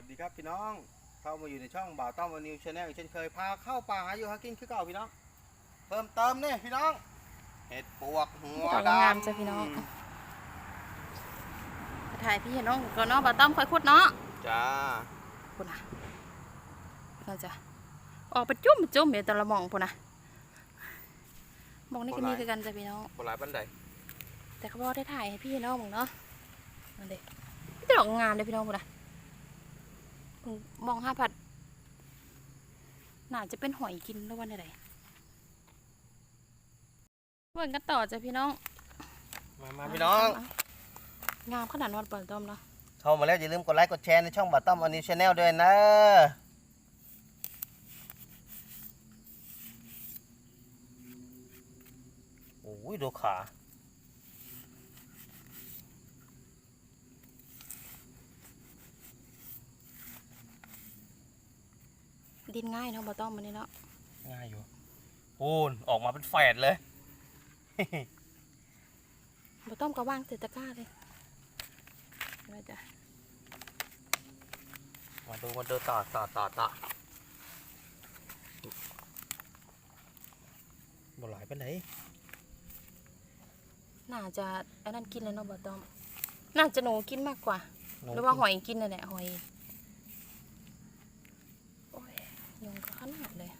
วัสดีครับพี่น้องเข้ามาอยู่ในช่องบ่าวต้อมวันนิวชาแนลเช่นเคยพาเข้าป่าหาอยู่หากินคือเก่าพี่น้อง เพิ่มเติมเนี่ยพี่น้อง เห็ดปวกหัวดอกดำงามจ้ะพี่น้องถ่ายพี่เห็นน้องก็น้องบาต้อมค่อยขุดเนาะจ้าพุ่นน่ะเราจะออกไปจุ่มไปจุ่มเดี๋ยวแต่ละหมองพุ่นน่ะหมองนี่ก็มีคือกันจ้ะพี่น้องบหลายปันใดแต่เขาบอกได้ถ่ายให้พี่น้องหมองเนาะนั่นเด็กดอกงามเลยพี่น้องพุ่นน่ะเพิ่ง มองห้าผัดน่าจะเป็นหอยกินหรือวันใดเบิ่งกันต่อจ้ะพี่น้อง มามาพี่น้อง งามขนาดนอนเปิดต้มเนาะเข้ามาแล้วอย่าลืมกดไลค์กดแชร์ในช่องบ่าวต้อมวันนิวชาแนลด้วยนะโอ้ยดูขา ดินง่ายเนาะบ่ต้อมมันนี่เนาะง่ายอยู่โอ้นออกมาเป็นแฝดเลยบ่ต้อมก็ว่างเสร็จตะกร้าเลยเราจะมาดูมาดูต่อต่อต่อต่อบ่หลายไปไหนน่าจะอันนั้นกินแล้วเนาะบ่ต้อมน่าจะหนูกินมากกว่า หรือว่าหอยกินนั่นแหละหอยโอ้ยยุงก็ขนาดเลย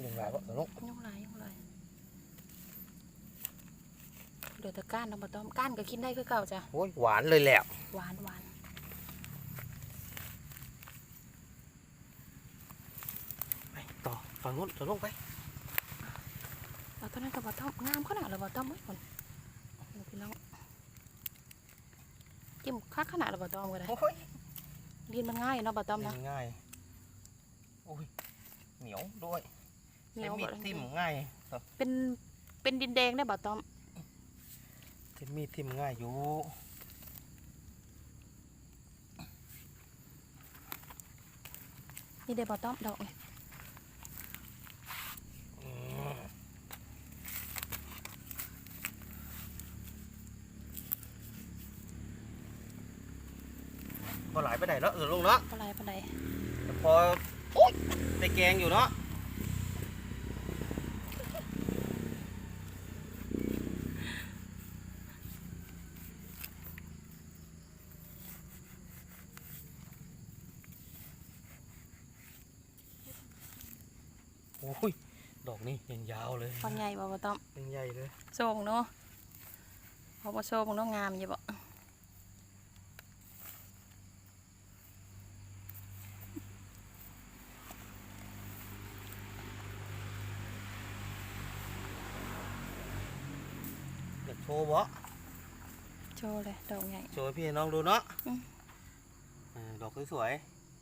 หนึ่งหลายปะเออลูก ยุงลายยุงลาย เดี๋ยวแตะก้านเนาะบ่ต้อมก้านก็กินได้คือเก่าจ้ะโอ้ยหวานเลยแหละหวานหวานไปต่อฝั่งนู้นต่อลงไปเอาตอนนั้นก็บ่ต้อมงามขนาดเลยบ่ต้อมเอ้ยคนนี่พี่น้องจิ้มคักขนาดเลยบ่ต้อมก็ได้โอ้ยดินมันง่ายเนาะบ่ต้อมเนาะง่ายโอ้ยเหนียวด้วยเหนีใช้ยวมีบ่ดได้ทิ่มง่ายเป็นเป็นดินแดงได้บ่ต้อม ใช้มีดทิ่มง่ายอยู่นี่ได้บ่ต้อมดอกนี่อืมบ่หลายไปไหนแล้วเออลงเนาะปลายปลายแต่พอโอ๊ยได้แกงอยู่เนาะโอ้ย ด อกนี้ยังยาวเลยฟังใหญ่บ่บ่ต้อมยังใหญ่เลยโชงเนาะพอบ่โชงเนาะงามอยู่บ่อยากโชว์บ่โชว์เลยดอกใหญ่โชว์ให้พี่น้องดูเนาะอืมอ่าดอกสวย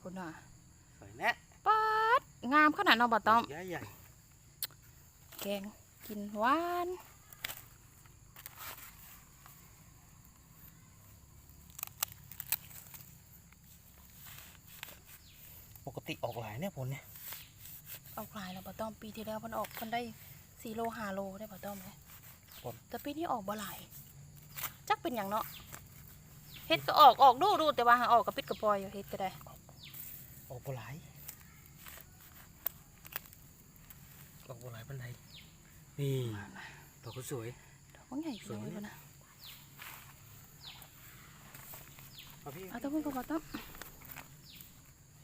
พุ่นน่ะๆสวยแน่ ป๊าดงามขนาดเนาะบ่ต้อม ใหญ่ใหญ่ แกงกินหวานปกติออกหลายเนี่ยผลเนี่ยเอาหลายแล้วบ่ต้อมปีที่แล้วเพิ่นออกเพิ่นได้4โล5โลได้บ่ต้อมเลยแต่ปีนี้ออกบ่หลายจักเป็นหยังเนาะเฮ็ดก็ออกออกดูดูแต่ว่าหาออกก็ปิดกระปอยอยู่เฮ็ดก็ได้ออกบ่หลายออกบ่หลายปันใด นี่ดอกก็สวย ดอกมันใหญ่สวยเลยเนี่ยนะเอาพี่เอาแตัวพุ่นก็บ่ต้อม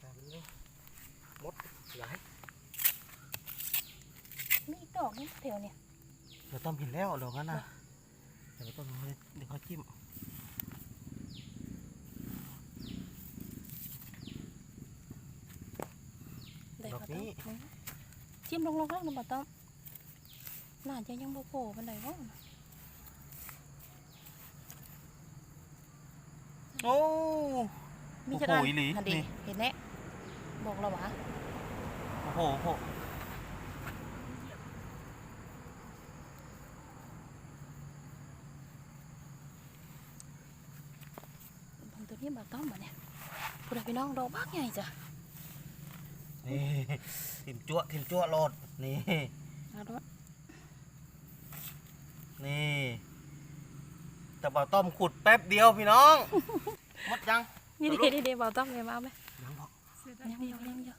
ตามนี้มดหลายมีอีกดอกนึงแถวเนี่ยเดี๋ยวต้อมเห็นแล้วดอกนั้นนะเดี๋ยวต้อมเดี๋ยวเขาจิ้มได้ดอกบ่ต้อนี้มจิ้มลงๆแล้วนะบ่ต้อม น่าจะยังบ่โผล่ปานใดวะโอ้มีจักโอ้อัโหอีหลีหันดินี่เห็นแน่บอกแล้ววะโอ้โหโอ้โหบางตัวนี้บ่ต้อมบ่เนี่ยผู้ใดพี่น้องดอกบักใหญ่จ้ะนี่ทิมจั่วทิมจั่วโหลดนี่เอารถ นี่ แต่บ่าต้อมขุดแป๊บเดียวพี่น้องหมดยังนี่เด็ดเด็ดบ่ต้องเลยมาเอาไหมยังบอกยังเดียวยังเดียว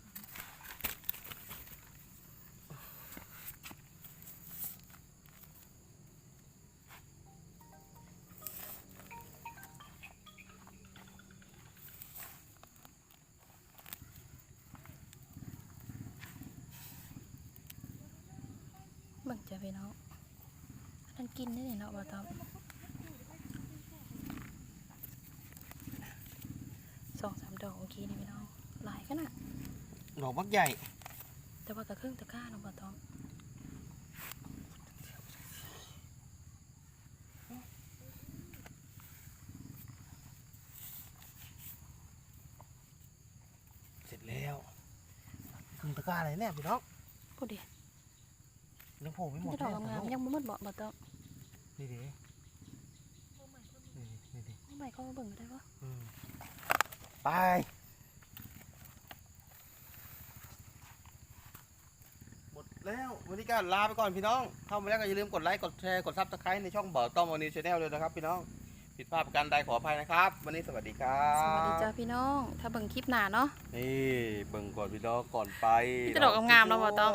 เบิ่งจะพี่น้องท่า นกินได้เนี่ยเนาะบ่าวต้อมสองสามดอกเมื่อกี้นี่พี่น้องหลายขนาดดอกบักใหญ่ แต่ว่าก็ครึ่งตะกร้าเนาะบ่าวต้อมเสร็จแล้วครึ่งตะกร้าเลยเนี่ยพี่น้องพูดดิยังโผล่ไม่หมดจะดอกงามๆยังบ่หมดบ่บ่าวต้อม นี่ดินี่ดินี่ดิไม่ใหม่เข้ามาเบิ่งก็ได้วะอืมไป หมดแล้ววันนี้ก็ลาไปก่อนพี่น้อง เข้ามาแล้วก็อย่าลืมกดไลค์ กดแชร์ กดซับสไครต์ในช่องบ่อต้อมวนิวชาแนลเลยนะครับพี่น้อง ผิดพลาดประการใดขออภัยนะครับ วันนี้สวัสดีครับสวัสดีจ้าพี่น้อง ถ้าเบิ่งคลิปหน้าเนาะ นี่เบิ่งก่อนพี่น้องก่อนไปมีแต่ดอกงามๆเนาะบ่อต้อม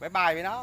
บ๊ายบายพี่น้อง